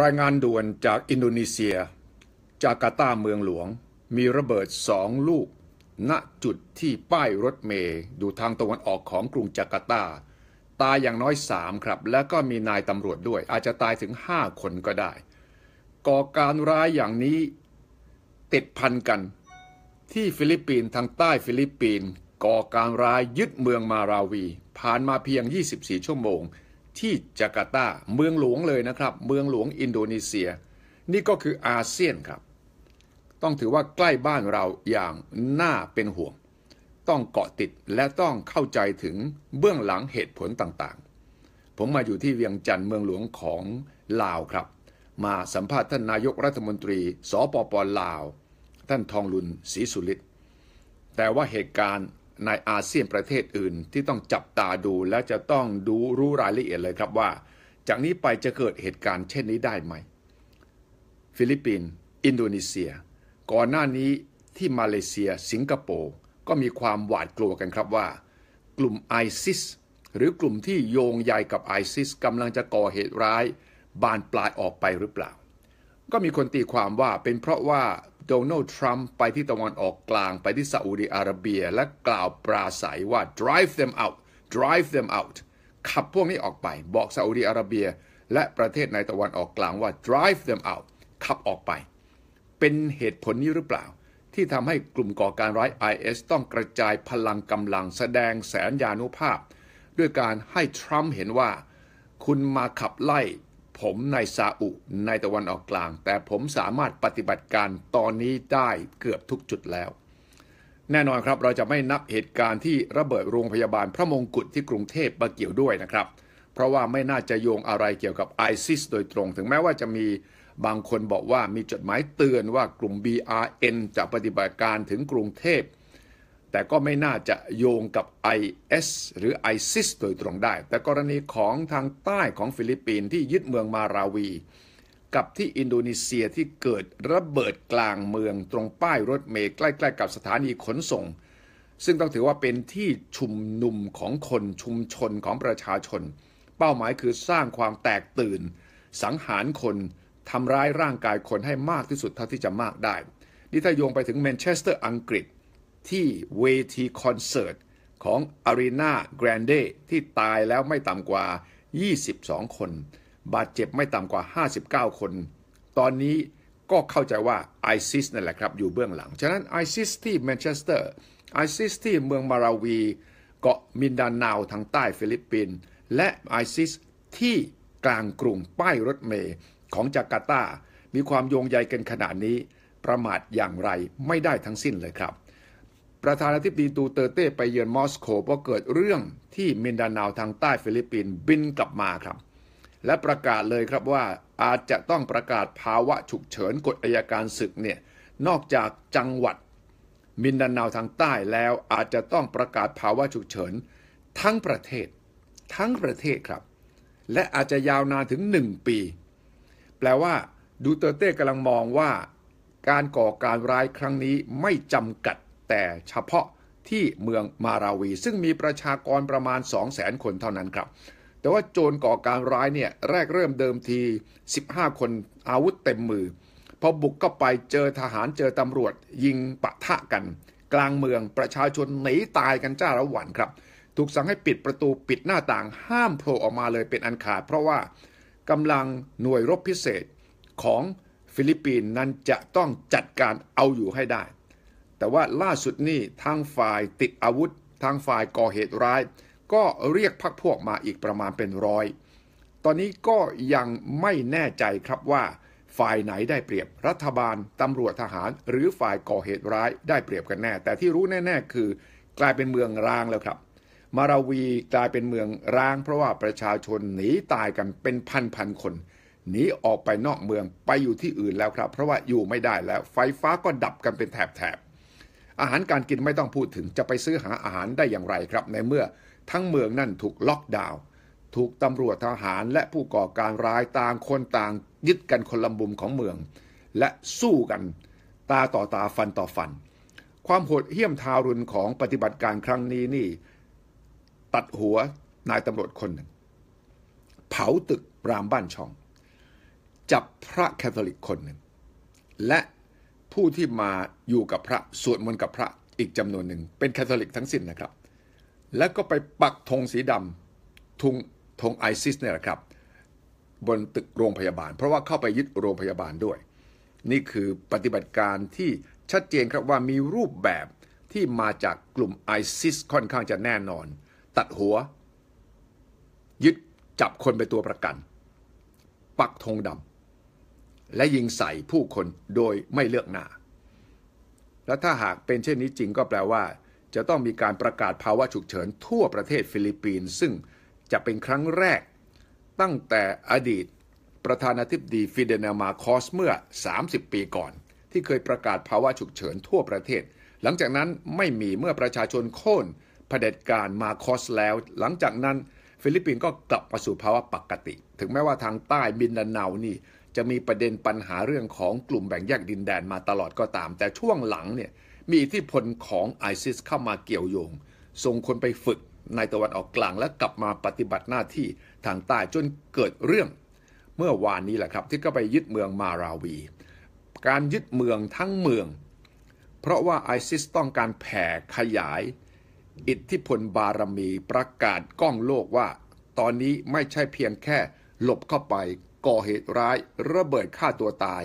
รายงานด่วนจากอินโดนีเซีย จาการ์ตาเมืองหลวง มีระเบิดสองลูก ณจุดที่ป้ายรถเมย์ดูทางตะวันออกของกรุงจาการ์ตา ตายอย่างน้อยสามครับ แล้วก็มีนายตำรวจด้วย อาจจะตายถึงห้าคนก็ได้ ก่อการร้ายอย่างนี้ติดพันกัน ที่ฟิลิปปินส์ทางใต้ฟิลิปปินส์ก่อการร้ายยึดเมืองมาราวี ผ่านมาเพียง 24 ชั่วโมง ที่จาการ์ตาเมืองหลวงเลยนะครับ เมืองหลวงอินโดนีเซีย นี่ก็คืออาเซียนครับ ต้องถือว่าใกล้บ้านเราอย่างน่าเป็นห่วง ต้องเกาะติดและต้องเข้าใจถึงเบื้องหลังเหตุผลต่างๆ ผมมาอยู่ที่เวียงจันทร์เมืองหลวงของลาวครับ มาสัมภาษณ์ท่านนายกรัฐมนตรี สปปลาว ท่านทองลุนศรีสุริตแต่ว่าเหตุการณ์ ในอาเซียนประเทศอื่นที่ต้องจับตาดูและจะต้องดูรู้รายละเอียดเลยครับว่า จากนี้ไปจะเกิดเหตุการณ์เช่นนี้ได้ไหม ฟิลิปปินส์อินโดนีเซีย ก่อนหน้านี้ที่มาเลเซีย สิงคโปร์ก็มีความหวาดกลัวกันครับว่า กลุ่มไอซิสหรือกลุ่มที่โยงใยกับไอซิสกำลังจะก่อเหตุร้าย บานปลายออกไปหรือเปล่า ก็มีคนตีความว่าเป็นเพราะว่าโดนัลด์ทรัมป์ไปที่ตะวันออกกลางไปที่ซาอุดิอาระเบีย และกล่าวปราศัยว่า drive them out drive them out ขับพวกนี้ออกไป บอกซาอุดิอาระเบีย และประเทศในตะวันออกกลางว่า drive them out ขับออกไป เป็นเหตุผลนี้หรือเปล่า ที่ทำให้กลุ่มก่อการร้าย IS ต้องกระจายพลังกำลังแสดงแสนยานุภาพ ด้วยการให้ทรัมป์เห็นว่า คุณมาขับไล่ ผมในซาอุในตะวันออกกลาง แต่ผมสามารถปฏิบัติการตอนนี้ได้เกือบทุกจุดแล้ว แน่นอนครับเราจะไม่นับเหตุการณ์ที่ระเบิดโรงพยาบาลพระมงกุฎที่กรุงเทพมาเกี่ยวด้วยนะครับ เพราะว่าไม่น่าจะโยงอะไรเกี่ยวกับไอซิสโดยตรง ถึงแม้ว่าจะมีบางคนบอกว่ามีจดหมายเตือนว่ากลุ่ม BRN จะปฏิบัติการถึงกรุงเทพ แต่ก็ไม่น่าจะโยงกับ IS หรือ ISIS โดยตรงได้ แต่กรณีของทางใต้ของฟิลิปปินส์ที่ยึดเมืองมาราวี กับที่อินโดนีเซียที่เกิดระเบิดกลางเมืองตรงป้ายรถเมล์ใกล้ ๆ กับสถานีขนส่ง ซึ่งต้องถือว่าเป็นที่ชุมนุมของคนชุมชนของประชาชน เป้าหมายคือสร้างความแตกตื่น สังหารคนทำร้ายร่างกายคนให้มากที่สุดเท่าที่จะมากได้ นี่ถ้าโยงไปถึงแมนเชสเตอร์อังกฤษ ที่เวทีคอนเสิร์ตของอารีนาแกรนเดที่ตายแล้วไม่ต่ำกว่า 22 คน บาดเจ็บไม่ต่ำกว่า 59 คน ตอนนี้ก็เข้าใจว่าไอซิสนั่นแหละครับ อยู่เบื้องหลัง ฉะนั้นไอซิสที่แมนเชสเตอร์ไอซิสที่เมืองมาราวี เกาะมินดานาวทางใต้ฟิลิปปินส์และไอซิสที่กลางกรุงป้ายรถเมล์ของจาการ์ตา มีความโยงใยกันขนาดนี้ ประมาทอย่างไรไม่ได้ทั้งสิ้นเลยครับ ประธานาธิบดีตูเตอร์เต้ไปเยือนมอสโกเพราะเกิดเรื่องที่มินดานาวทางใต้ฟิลิปปินส์บินกลับมาครับ และประกาศเลยครับว่าอาจจะต้องประกาศภาวะฉุกเฉินกฎอายการศึกเนี่ยนอกจากจังหวัดมินดานาวทางใต้แล้วอาจจะต้องประกาศภาวะฉุกเฉินทั้งประเทศ ทั้งประเทศครับ และอาจจะยาวนานถึงหนึ่งปี แปลว่าดูเตอร์เต้กำลังมองว่า การก่อการร้ายครั้งนี้ไม่จำกัด แต่เฉพาะที่เมืองมาราวี ซึ่งมีประชากรประมาณ 2 0 0 0 0 0 คนเท่านั้นครับ แต่ว่าโจรก่อการร้ายเนี่ยแรกเริ่มเดิมที 15 คนอาวุธเต็มมือ พอบุกเข้าไปเจอทหารเจอตำรวจยิงปะทะกัน กลางเมืองประชาชนหนีตายกันจ้าละวันครับ ถูกสั่งให้ปิดประตูปิดหน้าต่างห้ามโผล่ออกมาเลยเป็นอันขาด เพราะว่ากำลังหน่วยรบพิเศษของฟิลิปปินส์นั้นจะต้องจัดการเอาอยู่ให้ได้ แต่ว่าล่าสุดนี่ทางฝ่ายติดอาวุธ ทางฝ่ายก่อเหตุร้าย ก็เรียกพักพวกมาอีกประมาณเป็นร้อย ตอนนี้ก็ยังไม่แน่ใจครับว่า ฝ่ายไหนได้เปรียบรัฐบาลตำรวจทหาร หรือฝ่ายก่อเหตุร้ายได้เปรียบกันแน่ แต่ที่รู้แน่ ๆ คือกลายเป็นเมืองร้างแล้วครับ มาราวีกลายเป็นเมืองร้าง เพราะว่าประชาชนหนีตายกันเป็นพันๆคนหนีออกไปนอกเมืองไปอยู่ที่อื่นแล้วครับ เพราะว่าอยู่ไม่ได้แล้ว ไฟฟ้าก็ดับกันเป็นแถบๆ อาหารการกินไม่ต้องพูดถึงจะไปซื้อหาอาหารได้อย่างไรครับ ในเมื่อทั้งเมืองนั่นถูกล็อกดาวน์ถูกตำรวจทหารและผู้ก่อการร้ายต่างคนต่างยึดกันคนละมุมของเมือง และสู้กันตาต่อตาฟันต่อฟัน ความโหดเหี้ยมทารุณของปฏิบัติการครั้งนี้นี่ ตัดหัวนายตำรวจคนหนึ่ง เผาตึกรามบ้านช่อง จับพระแคทอลิกคนหนึ่ง และ ผู้ที่มาอยู่กับพระสวดมนต์กับพระอีกจำนวนหนึ่ง เป็นแคทอลิกทั้งสิ้นนะครับ แล้วก็ไปปักธงสีดำธงธงไอซิสเนี่ยแหละครับ บนตึกโรงพยาบาล เพราะว่าเข้าไปยึดโรงพยาบาลด้วย นี่คือปฏิบัติการที่ชัดเจนครับว่ามีรูปแบบที่มาจากกลุ่มไอซิสค่อนข้างจะแน่นอน ตัดหัว ยึดจับคนไปตัวประกัน ปักธงดำ และยิงใส่ผู้คนโดยไม่เลือกหน้า และถ้าหากเป็นเช่นนี้จริงก็แปลว่า จะต้องมีการประกาศภาวะฉุกเฉินทั่วประเทศฟิลิปปินส์ซึ่งจะเป็นครั้งแรก ตั้งแต่อดีต ประธานาธิบดีฟิเดนลมาคอสเมื่อ 30 ปีก่อน ที่เคยประกาศภาวะฉุกเฉินทั่วประเทศ หลังจากนั้นไม่มีเมื่อประชาชนโค่นเผด็จการมาคอสแล้ว หลังจากนั้นฟิลิปปินส์ก็กลับมาสู่ภาวะปกติ ถึงแม้ว่าทางใต้บินดาเนานี่ จะมีประเด็นปัญหาเรื่องของกลุ่มแบ่งแยกดินแดนมาตลอดก็ตาม แต่ช่วงหลังเนี่ยมีอิทธิพลของไอซิสเข้ามาเกี่ยวโยง ส่งคนไปฝึกในตะวันออกกลางและกลับมาปฏิบัติหน้าที่ทางใต้จนเกิดเรื่อง เมื่อวานนี้แหละครับ ที่ก็ไปยึดเมืองมาราวี การยึดเมืองทั้งเมือง เพราะว่าไอซิสต้องการแผ่ขยาย อิทธิพลบารมีประกาศก้องโลกว่า ตอนนี้ไม่ใช่เพียงแค่หลบเข้าไป ก่อเหตุร้ายระเบิดฆ่าตัวตาย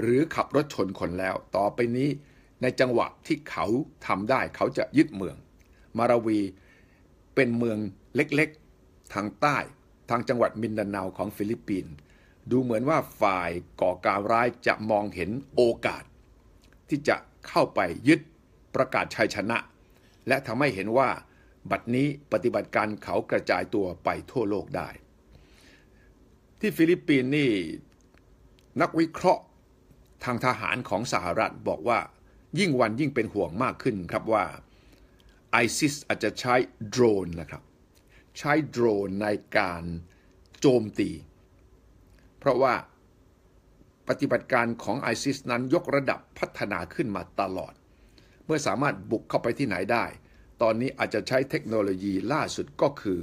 หรือขับรถชนคนแล้ว ต่อไปนี้ในจังหวะที่เขาทำได้เขาจะยึดเมือง มาราวีเป็นเมืองเล็กๆ ทางใต้ ทางจังหวัดมินดาเนาของฟิลิปปินส์ดูเหมือนว่าฝ่ายก่อการร้ายจะมองเห็นโอกาส ที่จะเข้าไปยึดประกาศชัยชนะ และทำให้เห็นว่าบัดนี้ปฏิบัติการเขากระจายตัวไปทั่วโลกได้ ที่ฟิลิปปินส์นี่นักวิเคราะห์ทางทหารของสหรัฐบอกว่ายิ่งวันยิ่งเป็นห่วงมากขึ้นครับว่าไอซิสอาจจะใช้โดรนนะครับ ใช้โดรนในการโจมตี เพราะว่าปฏิบัติการของไอซิสนั้นยกระดับพัฒนาขึ้นมาตลอด เมื่อสามารถบุกเข้าไปที่ไหนได้ ตอนนี้อาจจะใช้เทคโนโลยีล่าสุดก็คือ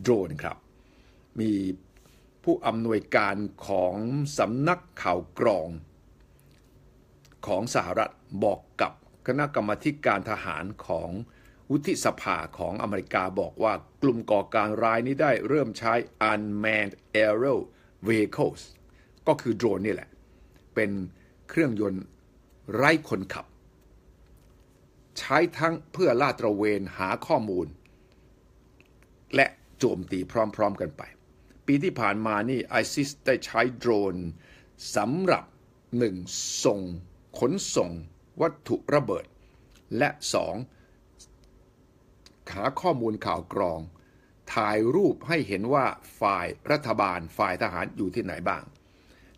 โดรนครับ มี ผู้อำนวยการของสำนักข่าวกรอง ของสหรัฐบอกกับคณะกรรมการทหารของวุฒิสภาของอเมริกาบอกว่ากลุ่มก่อการร้ายนี้ได้เริ่มใช้ unmanned aerial vehicles ก็คือโดรนนี่แหละ เป็นเครื่องยนต์ไร้คนขับ ใช้ทั้งเพื่อลาดตระเวนหาข้อมูล และโจมตีพร้อมๆกันไป ปีที่ผ่านมานี่ไอซิสได้ใช้โดรนสำหรับหนึ่งส่งขนส่งวัตถุระเบิด และสองหาข้อมูลข่าวกรอง ถ่ายรูปให้เห็นว่าฝ่ายรัฐบาลฝ่ายทหารอยู่ที่ไหนบ้าง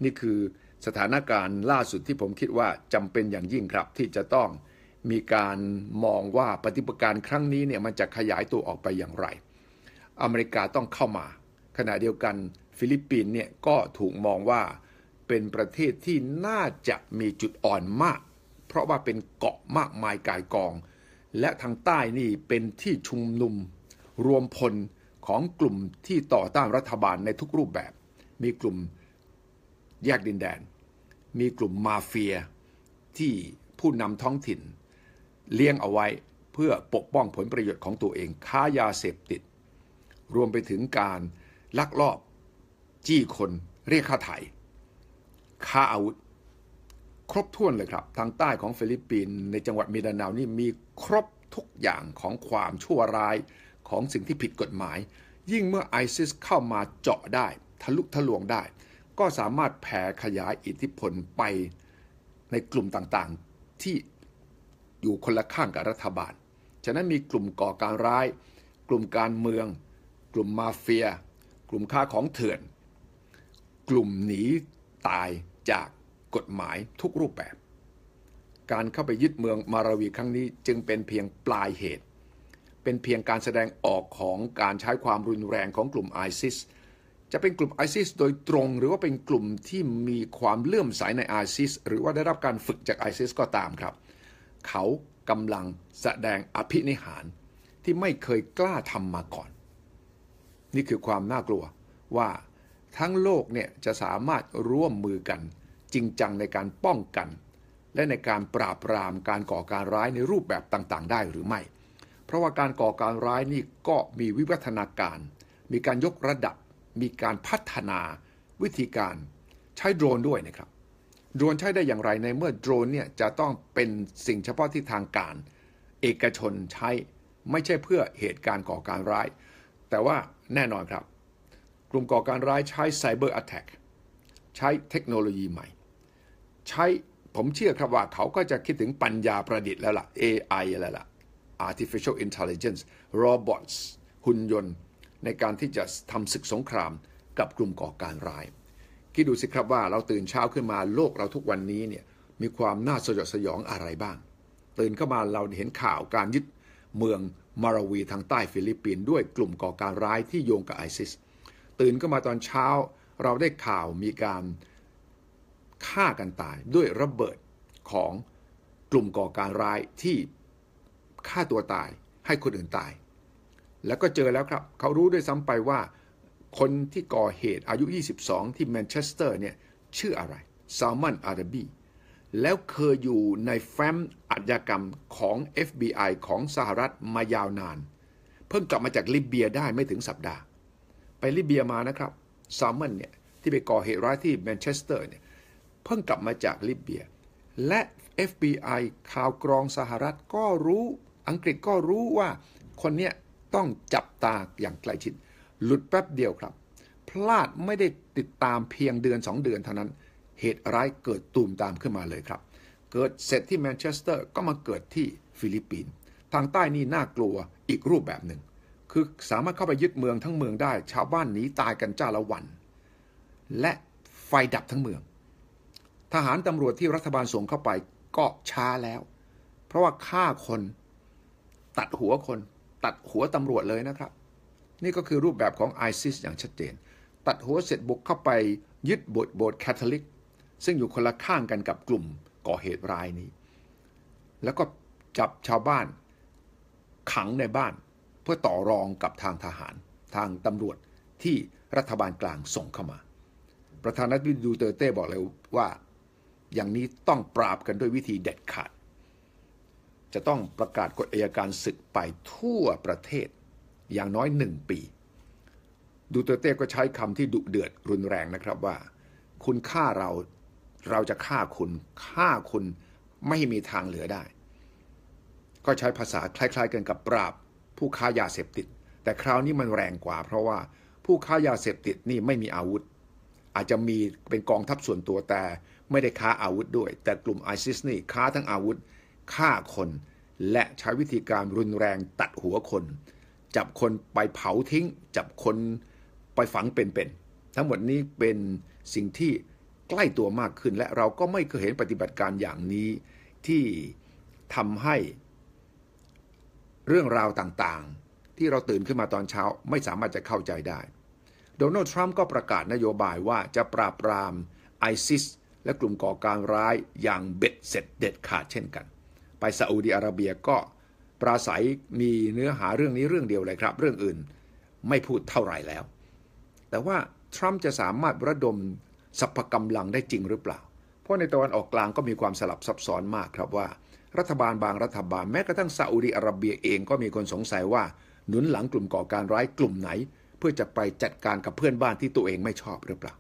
นี่คือสถานการณ์ล่าสุดที่ผมคิดว่าจำเป็นอย่างยิ่งครับที่จะต้องมีการมองว่าปฏิบัติการครั้งนี้เนี่ยมันจะขยายตัวออกไปอย่างไร อเมริกาต้องเข้ามา ขณะเดียวกันฟิลิปปินส์เนี่ยก็ถูกมองว่าเป็นประเทศที่น่าจะมีจุดอ่อนมาก เพราะว่าเป็นเกาะมากมายกายกอง และทางใต้นี่เป็นที่ชุมนุม รวมพลของกลุ่มที่ต่อต้านรัฐบาลในทุกรูปแบบ มีกลุ่มแยกดินแดน มีกลุ่มมาเฟียที่ผู้นำท้องถิ่น เลี้ยงเอาไว้เพื่อปกป้องผลประโยชน์ของตัวเองค้ายาเสพติด รวมไปถึงการ ลักลอบ จี้คนเรียกค่าไถ่ค้าอาวุธ ครบถ้วนเลยครับ ทางใต้ของฟิลิปปินส์ในจังหวัดมิดานาวนี่มีครบทุกอย่างของความชั่วร้ายของสิ่งที่ผิดกฎหมาย ยิ่งเมื่อไอซิสเข้ามาเจาะได้ ทะลุทะลวงได้ ก็สามารถแผ่ขยายอิทธิพลไปในกลุ่มต่างๆที่อยู่คนละข้างกับรัฐบาล ฉะนั้นมีกลุ่มก่อการร้าย กลุ่มการเมือง กลุ่มมาเฟีย กลุ่มค้าของเถื่อน กลุ่มหนีตายจากกฎหมายทุกรูปแบบ การเข้าไปยึดเมืองมาราวีครั้งนี้จึงเป็นเพียงปลายเหตุ เป็นเพียงการแสดงออกของการใช้ความรุนแรงของกลุ่มไอซิสจะเป็นกลุ่มไอซิสโดยตรงหรือว่าเป็นกลุ่มที่มีความเลื่อมใสในไอซิสหรือว่าได้รับการฝึกจากไอซิสก็ตามครับ เขากำลังแสดงอภินิหารที่ไม่เคยกล้าทำมาก่อน นี่คือความน่ากลัวว่าทั้งโลกเนี่ยจะสามารถร่วมมือกัน จริงจังในการป้องกัน และในการปราบปรามการก่อการร้ายในรูปแบบต่างๆ ได้หรือไม่ เพราะว่าการก่อการร้ายนี่ก็มีวิวัฒนาการ มีการยกระดับ มีการพัฒนาวิธีการใช้โดรนด้วยนะครับ โดรนใช้ได้อย่างไรในเมื่อโดรนเนี่ยจะต้องเป็นสิ่งเฉพาะที่ทางการ เอกชนใช้ไม่ใช่เพื่อเหตุการณ์ก่อการร้าย แต่ว่า แน่นอนครับ กลุ่มก่อการร้ายใช้ไซเบอร์อัตแทกใช้เทคโนโลยีใหม่ ใช้ผมเชื่อครับว่าเขาก็จะคิดถึงปัญญาประดิษฐ์แล้วล่ะ AI แล้วล่ะ artificial intelligence robots หุ่นยนต์ ในการที่จะทำศึกสงครามกับกลุ่มก่อการร้าย คิดดูสิครับว่าเราตื่นเช้าขึ้นมาโลกเราทุกวันนี้เนี่ยมีความน่าสยดสยองอะไรบ้าง ตื่นเข้ามาเราเห็นข่าวการยึดเมือง มาราวีทางใต้ฟิลิปปินส์ด้วยกลุ่มก่อการร้ายที่โยงกับไอซิส ตื่นเข้ามาตอนเช้า เราได้ข่าวมีการฆ่ากันตายด้วยระเบิดของกลุ่มก่อการร้ายที่ฆ่าตัวตายให้คนอื่นตาย แล้วก็เจอแล้วครับ เขารู้ด้วยซ้ำไปว่าคนที่ก่อเหตุอายุ 22 ที่แมนเชสเตอร์เนี่ยชื่ออะไรซาลมอนอาร์บี แล้วเคยอยู่ในแฟ้มอาชญากรรมของ FBI ของสหรัฐมายาวนาน เพิ่งกลับมาจากลิเบียได้ไม่ถึงสัปดาห์ ไปลิเบียมานะครับซามอนเนี่ยที่ไปก่อเหตุร้ายที่แมนเชสเตอร์เนี่ยเพิ่งกลับมาจากลิเบีย และ FBI ข่าวกรองสหรัฐก็รู้อังกฤษก็รู้ว่าคนเนี้ยต้องจับตาอย่างใกล้ชิด หลุดแป๊บเดียวครับ พลาดไม่ได้ติดตามเพียงเดือนสองเดือนเท่านั้น เหตุร้ายเกิดตูมตามขึ้นมาเลยครับ เกิดเสร็จที่แมนเชสเตอร์ก็มาเกิดที่ฟิลิปปินส์ทางใต้นี่น่ากลัวอีกรูปแบบหนึ่ง คือสามารถเข้าไปยึดเมืองทั้งเมืองได้ ชาวบ้านหนีตายกันจ้าละวัน และไฟดับทั้งเมือง ทหารตำรวจที่รัฐบาลส่งเข้าไปก็ช้าแล้ว เพราะว่าฆ่าคนตัดหัวคน ตัดหัวตำรวจเลยนะครับ นี่ก็คือรูปแบบของไอซิสอย่างชัดเจน ตัดหัวเสร็จบุกเข้าไปยึดโบสถ์โบสถ์แคทอลิก ซึ่งอยู่คนละข้างกันกับกลุ่มก่อเหตุรายนี้ แล้วก็จับชาวบ้านขังในบ้านเพื่อต่อรองกับทางทหาร ทางตำรวจที่รัฐบาลกลางส่งเข้ามา ประธานาธิบดีดูเตเต้บอกเลยว่า อย่างนี้ต้องปราบกันด้วยวิธีเด็ดขาด จะต้องประกาศกฎอัยการศึกไปทั่วประเทศอย่างน้อยหนึ่งปี ดูเตเต้ก็ใช้คำที่ดุเดือดรุนแรงนะครับว่า คุณฆ่าเรา เราจะฆ่าคุณฆ่าคุณไม่มีทางเหลือได้ ก็ใช้ภาษาคล้าย ๆ กันกับปราบ ผู้ค้ายาเสพติด แต่คราวนี้มันแรงกว่า เพราะว่าผู้ค้ายาเสพติดนี่ไม่มีอาวุธ อาจจะมีเป็นกองทัพส่วนตัวแต่ไม่ได้ค้าอาวุธด้วย แต่กลุ่มไอซิสนี่ค้าทั้งอาวุธฆ่าคน และใช้วิธีการรุนแรงตัดหัวคน จับคนไปเผาทิ้ง จับคนไปฝังเป็นๆทั้งหมดนี้เป็นสิ่งที่ ใกล้ตัวมากขึ้น และเราก็ไม่เคยเห็นปฏิบัติการอย่างนี้ที่ทำให้เรื่องราวต่างๆ ที่เราตื่นขึ้นมาตอนเช้าไม่สามารถจะเข้าใจได้ โดนัลด์ทรัมป์ก็ประกาศนโยบายว่าจะปราบปรามไอซิสและกลุ่มก่อการร้ายอย่างเบ็ดเสร็จเด็ดขาดเช่นกัน ไปซาอุดีอาระเบียก็ปราศัยมีเนื้อหาเรื่องนี้เรื่องเดียวเลยครับ เรื่องอื่นไม่พูดเท่าไหร่แล้ว แต่ว่าทรัมป์จะสามารถระดม สรรพกำลังได้จริงหรือเปล่า เพราะในตะวันออกกลางก็มีความสลับซับซ้อนมากครับว่า รัฐบาลบางรัฐบาลแม้กระทั่งซาอุดีอาระเบียเองก็มีคนสงสัยว่าหนุนหลังกลุ่มก่อการร้ายกลุ่มไหน เพื่อจะไปจัดการกับเพื่อนบ้านที่ตัวเองไม่ชอบหรือเปล่า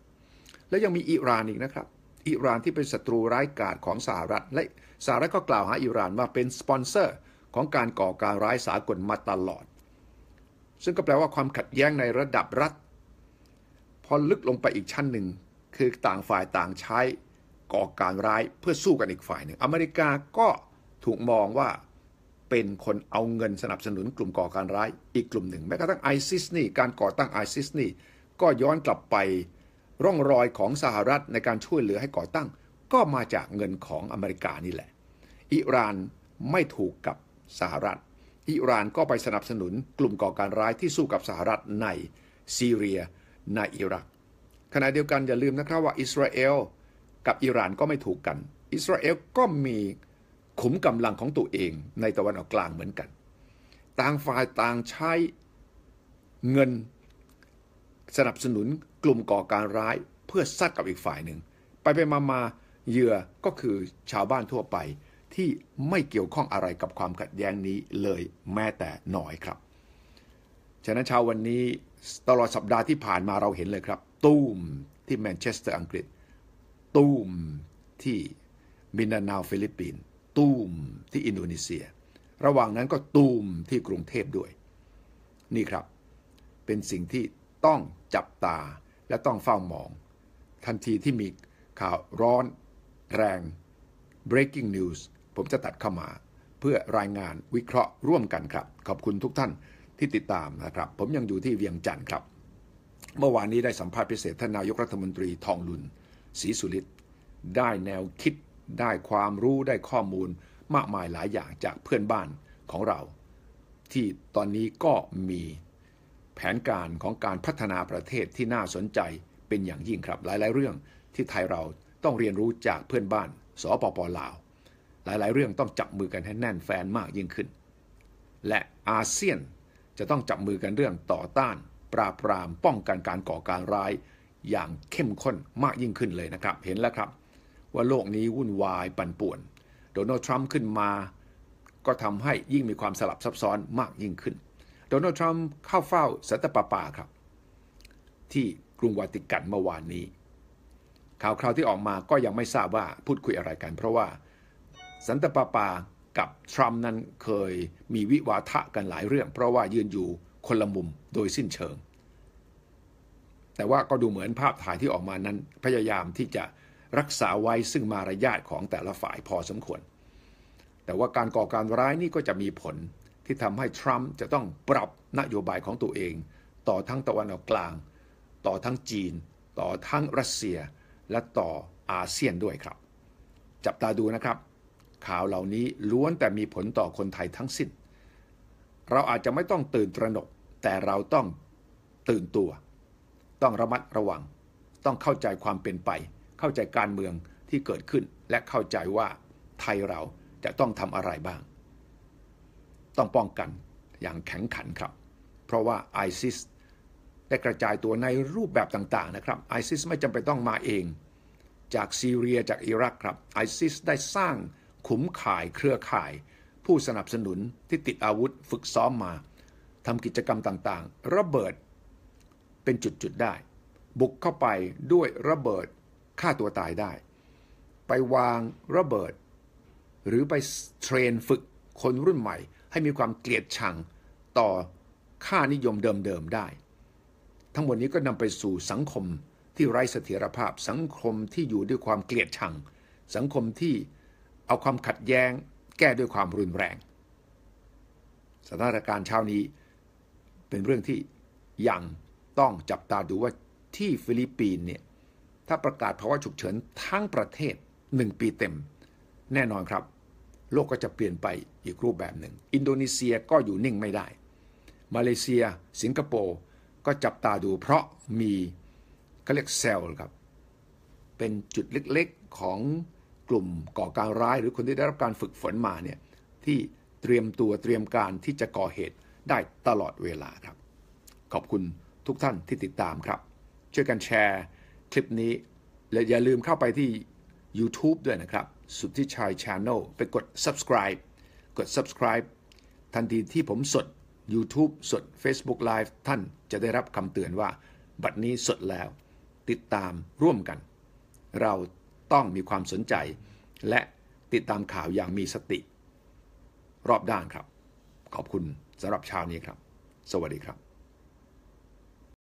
และยังมีอิหร่านอีกนะครับอิหร่านที่เป็นศัตรูร้ายกาจของสหรัฐ และสหรัฐก็กล่าวหาอิหร่านว่าเป็นสปอนเซอร์ของการก่อการร้ายสากลมาตลอด ซึ่งก็แปลว่าความขัดแย้งในระดับรัฐ พอลึกลงไปอีกชั้นหนึ่ง คือต่างฝ่ายต่างใช้ก่อการร้ายเพื่อสู้กันอีกฝ่ายหนึ่ง อเมริกาก็ถูกมองว่าเป็นคนเอาเงินสนับสนุนกลุ่มก่อการร้ายอีกกลุ่มหนึ่ง แม้กระทั่งไอซิสนี่การก่อตั้งไอซิสนี่ก็ย้อนกลับไปร่องรอยของสหรัฐในการช่วยเหลือให้ก่อตั้ง ก็มาจากเงินของอเมริกานี่แหละ อิหร่านไม่ถูกกับสหรัฐ อิหร่านก็ไปสนับสนุนกลุ่มก่อการร้ายที่สู้กับสหรัฐในซีเรียในอิรัก ขณะเดียวกันอย่าลืมนะครับว่าอิสราเอลกับอิหร่านก็ไม่ถูกกัน อิสราเอลก็มีขุมกำลังของตัวเองในตะวันออกกลางเหมือนกัน ต่างฝ่ายต่างใช้เงินสนับสนุนกลุ่มก่อการร้ายเพื่อซัดกับอีกฝ่ายหนึ่ง ไปไปมามาเหยื่อก็คือชาวบ้านทั่วไปที่ไม่เกี่ยวข้องอะไรกับความขัดแย้งนี้เลยแม้แต่น้อยครับ ฉะนั้นเช้าวันนี้ตลอดสัปดาห์ที่ผ่านมาเราเห็นเลยครับ ตูมที่แมนเชสเตอร์อังกฤษ ตูมที่มินานาฟิลิปปินส์ตูมที่อินโดนีเซีย ระหว่างนั้นก็ตูมที่กรุงเทพด้วย นี่ครับ เป็นสิ่งที่ต้องจับตาและต้องเฝ้ามอง ทันทีที่มีข่าวร้อนแรง breaking news ผมจะตัดเข้ามา เพื่อรายงานวิเคราะห์ร่วมกันครับ ขอบคุณทุกท่านที่ติดตามนะครับ ผมยังอยู่ที่เวียงจันทร์ครับ เมื่อวานนี้ได้สัมภาษณ์พิเศษท่านนายกรัฐมนตรีทองลุนศรีสุริตได้แนวคิดได้ความรู้ได้ข้อมูลมากมายหลายอย่างจากเพื่อนบ้านของเรา ที่ตอนนี้ก็มีแผนการของการพัฒนาประเทศที่น่าสนใจเป็นอย่างยิ่งครับ หลาย ๆ เรื่องที่ไทยเราต้องเรียนรู้จากเพื่อนบ้านสปปลาว หลาย ๆ เรื่องต้องจับมือกันให้แน่นแฟนมากยิ่งขึ้น และอาเซียนจะต้องจับมือกันเรื่องต่อต้าน ปราบปรามป้องกันการก่อการร้ายอย่างเข้มข้นมากยิ่งขึ้นเลยนะครับ เห็นแล้วครับ ว่าโลกนี้วุ่นวายปั่นป่วน โดนัลด์ทรัมป์ขึ้นมา ก็ทำให้ยิ่งมีความสลับซับซ้อนมากยิ่งขึ้น โดนัลด์ทรัมป์เข้าเฝ้าสันตปาปาครับ ที่กรุงวาติกันเมื่อวานนี้ ข่าวคราวที่ออกมาก็ยังไม่ทราบว่าพูดคุยอะไรกัน เพราะว่าสันตปาปากับทรัมป์นั้นเคยมีวิวาทะกันหลายเรื่อง เพราะว่ายืนอยู่คนละมุม โดยสิ้นเชิง แต่ว่าก็ดูเหมือนภาพถ่ายที่ออกมานั้น พยายามที่จะรักษาไว้ซึ่งมารยาทของแต่ละฝ่ายพอสมควร แต่ว่าการก่อการร้ายนี่ก็จะมีผลที่ทำให้ทรัมป์จะต้องปรับนโยบายของตัวเอง ต่อทั้งตะวันออกกลาง ต่อทั้งจีน ต่อทั้งรัสเซีย และต่ออาเซียนด้วยครับ จับตาดูนะครับ ข่าวเหล่านี้ล้วนแต่มีผลต่อคนไทยทั้งสิ้น เราอาจจะไม่ต้องตื่นตระหนก แต่เราต้องตื่นตัว ต้องระมัดระวัง ต้องเข้าใจความเป็นไป เข้าใจการเมืองที่เกิดขึ้น และเข้าใจว่าไทยเราจะต้องทำอะไรบ้าง ต้องป้องกันอย่างแข็งขันครับ เพราะว่าไอซิสได้กระจายตัวในรูปแบบต่างๆนะครับไอซิสไม่จำเป็นต้องมาเอง จากซีเรียจากอิรักครับไอซิสได้สร้างขุมข่ายเครือข่าย ผู้สนับสนุนที่ติดอาวุธฝึกซ้อมมา ทำกิจกรรมต่างๆ ระเบิดเป็นจุดๆได้ บุกเข้าไปด้วยระเบิดฆ่าตัวตายได้ ไปวางระเบิด หรือไปเทรนฝึกคนรุ่นใหม่ ให้มีความเกลียดชังต่อค่านิยมเดิมๆได้ ทั้งหมดนี้ก็นำไปสู่สังคมที่ไร้เสถียรภาพ สังคมที่อยู่ด้วยความเกลียดชัง สังคมที่เอาความขัดแย้ง แก้ด้วยความรุนแรง สถานการณ์เช้านี้ เป็นเรื่องที่ยังต้องจับตาดูว่าที่ฟิลิปปินส์เนี่ยถ้าประกาศภาวะฉุกเฉินทั้งประเทศหนึ่งปีเต็ม แน่นอนครับ โลกก็จะเปลี่ยนไปอีกรูปแบบหนึ่ง อินโดนีเซียก็อยู่นิ่งไม่ได้ มาเลเซีย สิงคโปร์ก็จับตาดูเพราะมีเขาเรียกเซลล์ครับ เป็นจุดเล็กๆของกลุ่มก่อการร้าย หรือคนที่ได้รับการฝึกฝนมาเนี่ยที่เตรียมตัวเตรียมการที่จะก่อเหตุ ได้ตลอดเวลาครับ ขอบคุณทุกท่านที่ติดตามครับ ช่วยกันแชร์คลิปนี้ และอย่าลืมเข้าไปที่ YouTube ด้วยนะครับ สุทธิชัย Channel ไปกด subscribe กด subscribe ทันทีที่ผมสด YouTube สด Facebook Live ท่านจะได้รับคำเตือนว่า บัดนี้สดแล้ว ติดตามร่วมกัน เราต้องมีความสนใจ และติดตามข่าวอย่างมีสติ รอบด้านครับ ขอบคุณ สำหรับเช้านี้ครับ สวัสดีครับ